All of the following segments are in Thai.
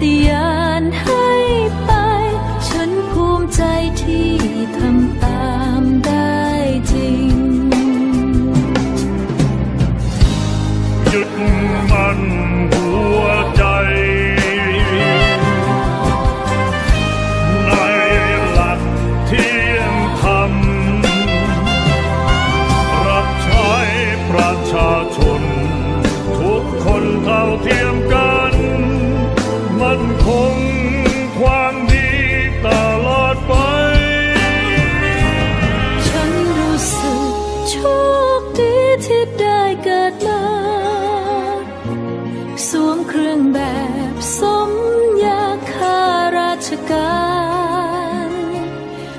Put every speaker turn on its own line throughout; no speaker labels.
ป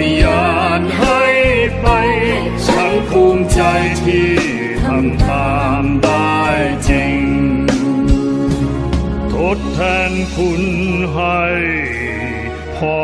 ฏิญาณให้ไปฉันภูมิใจที่ทำตามได้จริง ทดแทนคุณให้พ่อ